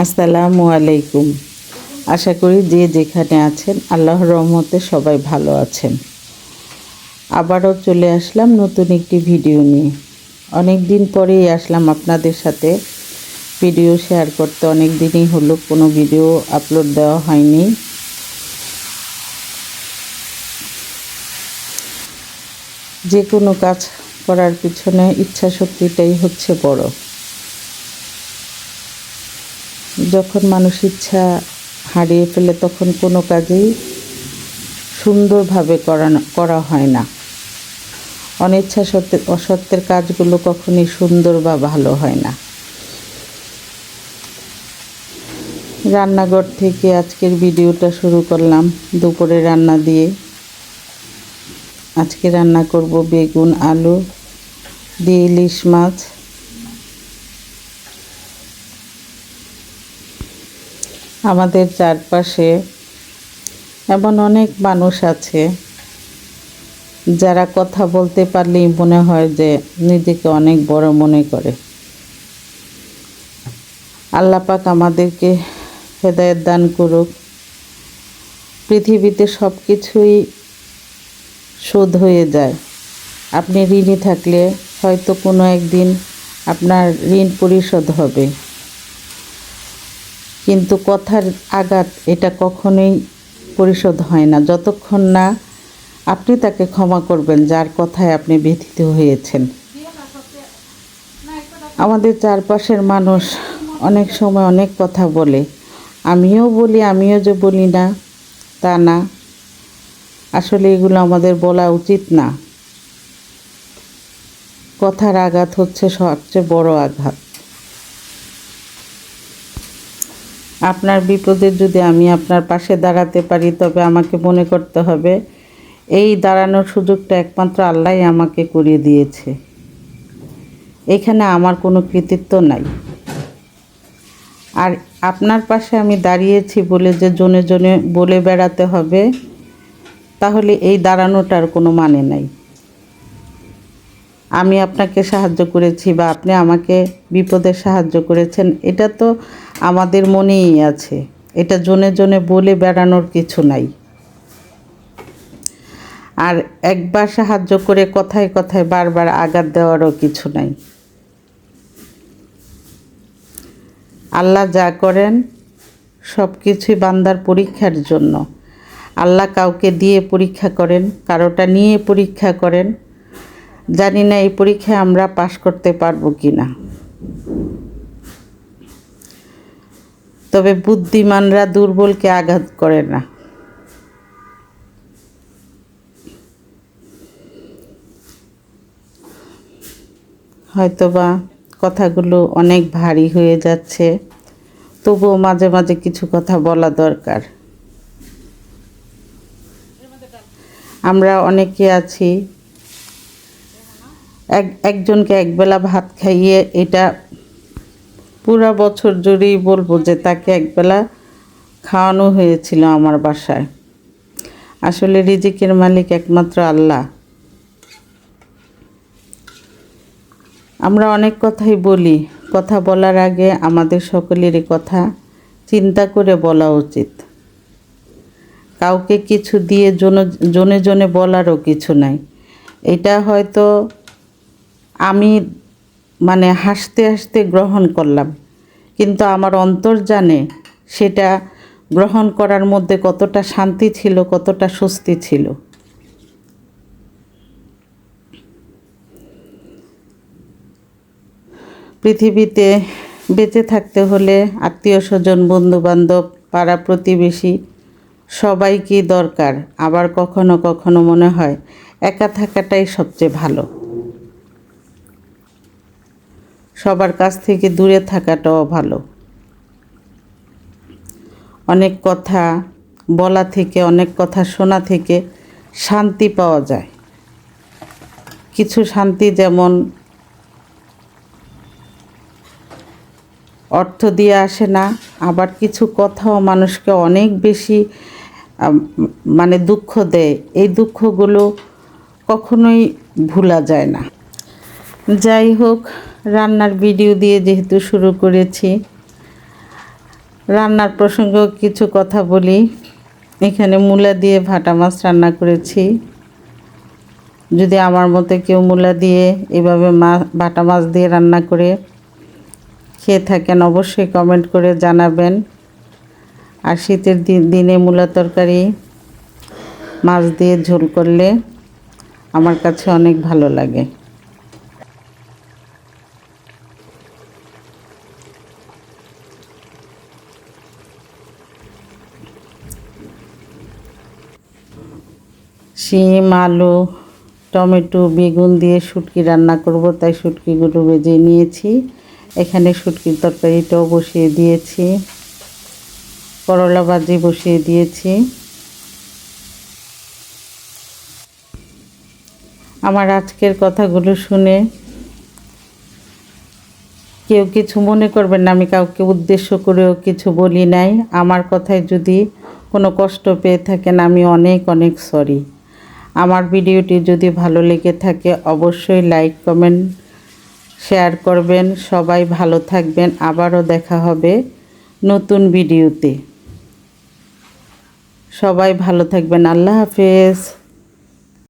আসসালামু আলাইকুম। আশা করি যে যেখানে আছেন, আল্লাহর রহমতে সবাই ভালো আছেন। আবারও চলে আসলাম নতুন একটি ভিডিও নিয়ে। অনেক দিন পরেই আসলাম আপনাদের সাথে। ভিডিও শেয়ার করতে অনেক দিনই হলো, কোনো ভিডিও আপলোড দেওয়া হয়নি। যে কোনো কাজ করার পিছনে ইচ্ছা শক্তিটাই হচ্ছে বড়। যখন মানুষ ইচ্ছা হারিয়ে ফেলে, তখন কোনো কাজেই সুন্দরভাবে করানো, করা হয় না। অনিচ্ছা সত্ত্বের অসত্যের কাজগুলো কখনই সুন্দর বা ভালো হয় না। রান্নাঘর থেকে আজকের ভিডিওটা শুরু করলাম। দুপুরে রান্না দিয়ে আজকে রান্না করব বেগুন, আলু দিয়ে ইলিশ মাছ। আমাদের চারপাশে এমন অনেক মানুষ আছে যারা কথা বলতে পারলেই মনে হয় যে নিজেকে অনেক বড় মনে করে। আল্লাহ পাক আমাদেরকে হেদায়ত দান করুক। পৃথিবীতে সব কিছুই শোধ হয়ে যায়। আপনি ঋণী থাকলে হয়তো কোনো একদিন আপনার ঋণ পরিশোধ হবে। কিন্তু কথার আঘাত এটা কখনোই পরিশোধ হয় না। যতক্ষণ না আপনি তাকে ক্ষমা করবেন, যার কথায় আপনি ব্যথিত হয়েছেন। আমাদের চারপাশের মানুষ অনেক সময় অনেক কথা বলে। আমিও বলি, আমিও যে বলি না, তা না। আসলে এগুলো আমাদের বলা উচিত না। কথার আঘাত হচ্ছে সবচেয়ে বড় আঘাত। আপনার বিপদে যদি আমি আপনার পাশে দাঁড়াতে পারি, তবে আমাকে মনে করতে হবে, এই দাঁড়ানোর সুযোগটা একমাত্র আল্লাহ আমাকে করিয়ে দিয়েছে। এখানে আমার কোনো কৃতিত্ব নাই। আর আপনার পাশে আমি দাঁড়িয়েছি বলে যে জনে জনে বলে বেড়াতে হবে, তাহলে এই দাঁড়ানোটার কোনো মানে নাই। আমি আপনাকে সাহায্য করেছি বা আপনি আমাকে বিপদে সাহায্য করেছেন, এটা তো আমাদের মনেই আছে। এটা জনে জনে বলে বেড়ানোর কিছু নাই। আর একবার সাহায্য করে কথায় কথায় বারবার আঘাত দেওয়ারও কিছু নাই। আল্লাহ যা করেন, সব কিছুই বান্দার পরীক্ষার জন্য। আল্লাহ কাউকে দিয়ে পরীক্ষা করেন, কারোটা নিয়ে পরীক্ষা করেন জানি না এই পরীক্ষায় আমরা পাশ করতে পারব কি না তবে বুদ্ধিমানরা দুর্বলকে আঘাত করে না। হয়তোবা কথাগুলো অনেক ভারী হয়ে যাচ্ছে, তবুও মাঝে মাঝে কিছু কথা বলা দরকার। আমরা অনেকে আছি এক, একজনকে একবেলা ভাত খাইয়ে এটা পুরা বছর জুড়েই বলব যে তাকে একবেলা খাওয়ানো হয়েছিল আমার বাসায়। আসলে রিজিকের মালিক একমাত্র আল্লাহ। আমরা অনেক কথাই বলি, কথা বলার আগে আমাদের সকলেরই কথা চিন্তা করে বলা উচিত। কাউকে কিছু দিয়ে জনে জনে জনে বলারও কিছু নাই। এটা হয়তো আমি মানে হাসতে হাসতে গ্রহণ করলাম। কিন্তু আমার অন্তর জানে সেটা গ্রহণ করার মধ্যে কতটা শান্তি ছিল, কতটা স্বস্তি ছিল। পৃথিবীতে বেঁচে থাকতে হলে আত্মীয় স্বজন, বন্ধুবান্ধব, পাড়া প্রতিবেশী সবাইকেই দরকার। আবার কখনো কখনো মনে হয় একা থাকাটাই সবচেয়ে ভালো। সবার কাছ থেকে দূরে থাকাটাও ভালো। অনেক কথা বলা থেকে, অনেক কথা শোনা থেকে শান্তি পাওয়া যায়। কিছু শান্তি যেমন অর্থ দিয়ে আসে না, আবার কিছু কথাও মানুষকে অনেক বেশি মানে দুঃখ দেয়। এই দুঃখগুলো কখনোই ভোলা যায় না। যাই হোক রান্নার ভিডিও দিয়ে যেহেতু শুরু করেছি, রান্নার প্রসঙ্গ কিছু কথা বলি। এখানে মূলা দিয়ে ভাটা মাছ রান্না করেছি। যদি আমার মতে কেউ মূলা দিয়ে এভাবে মা, ভাটা মাছ দিয়ে রান্না করে খেয়ে থাকেন, অবশ্যই কমেন্ট করে জানাবেন। আর শীতের দিনে মূলা তরকারি মাছ দিয়ে ঝোল করলে আমার কাছে অনেক ভালো লাগে। শিম, আলু, টমেটো, বেগুন দিয়ে শুটকি রান্না করব, তাই শুটকিগুলো ভেজে নিয়েছি। এখানে শুটকির তরকারিটাও বসিয়ে দিয়েছি। করলা ভাজি বসিয়ে দিয়েছি। আমার আজকের কথাগুলো শুনে কেউ কিছু মনে করবেন না, আমি কাউকে উদ্দেশ্য করেও কিছু বলি নাই। আমার কথায় যদি কোনো কষ্ট পেয়ে থাকেন, আমি অনেক অনেক সরি আমার ভিডিওটি যদি ভালো লেগে থাকে, অবশ্যই লাইক, কমেন্ট, শেয়ার করবেন। সবাই ভালো থাকবেন। আবারও দেখা হবে নতুন ভিডিওতে। সবাই ভালো থাকবেন। আল্লাহ হাফেজ।